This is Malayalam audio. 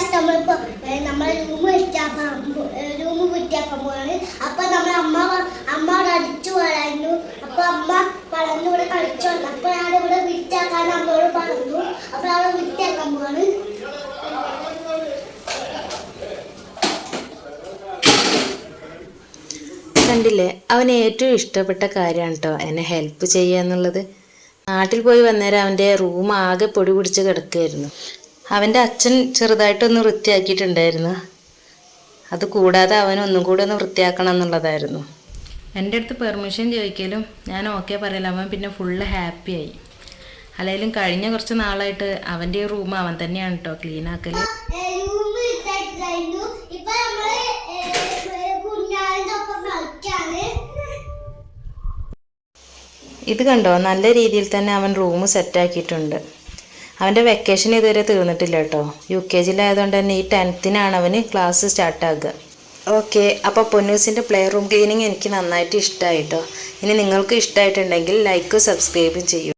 ഗായ്സ് നമ്മളിപ്പോ നമ്മൾ റൂം വൃത്തിയാക്കാൻ റൂം വൃത്തിയാക്കാൻ പോവാണ് അപ്പൊ നമ്മളെ അമ്മ അമ്മ അവിടെ അടിച്ചു അപ്പൊ അമ്മ പറഞ്ഞു ഇവിടെ കളിച്ചു വന്നു. അപ്പൊ ഞാൻ ഇവിടെ വൃത്തിയാക്കാൻ അമ്മയോട് പറഞ്ഞു. അപ്പൊ അവിടെ വൃത്തിയാക്കാൻ പോവാണ് കണ്ടില്ലേ അവന് ഏറ്റവും ഇഷ്ടപ്പെട്ട കാര്യമാണ് കേട്ടോ എന്നെ ഹെൽപ്പ് ചെയ്യുക എന്നുള്ളത്. നാട്ടിൽ പോയി വന്നേരം അവന്റെ റൂം ആകെ പൊടി പിടിച്ച് കിടക്കുകയായിരുന്നു അവന്റെ അച്ഛൻ ചെറുതായിട്ടൊന്ന് വൃത്തിയാക്കിയിട്ടുണ്ടായിരുന്നു അത് കൂടാതെ അവൻ ഒന്നും കൂടെ ഒന്ന് വൃത്തിയാക്കണം എന്നുള്ളതായിരുന്നു എന്റെ അടുത്ത് പെർമിഷൻ ചോദിക്കലും ഞാൻ ഓക്കെ പറയല അവൻ പിന്നെ ഫുള്ള് ഹാപ്പിയായി അല്ലെങ്കിലും കഴിഞ്ഞ കുറച്ച് നാളായിട്ട് അവന്റെ റൂം അവൻ തന്നെയാണ് കേട്ടോ ക്ലീൻ ആക്കൽ ഇത് കണ്ടോ നല്ല രീതിയിൽ തന്നെ അവൻ റൂം സെറ്റാക്കിയിട്ടുണ്ട് അവന്റെ വെക്കേഷൻ ഇതുവരെ തീർന്നിട്ടില്ല കേട്ടോ. യു കെ ജിയിലായതുകൊണ്ട് തന്നെ ഈ ടെൻത്തിനാണ് അവന് ക്ലാസ് സ്റ്റാർട്ടാകുക ഓക്കെ അപ്പോൾ പൊന്നൂസിന്റെ പ്ലേ റൂം ക്ലീനിങ് എനിക്ക് നന്നായിട്ട് ഇഷ്ടമായി കേട്ടോ. ഇനി നിങ്ങൾക്ക് ഇഷ്ടമായിട്ടുണ്ടെങ്കിൽ ലൈക്കും സബ്സ്ക്രൈബും ചെയ്യൂ.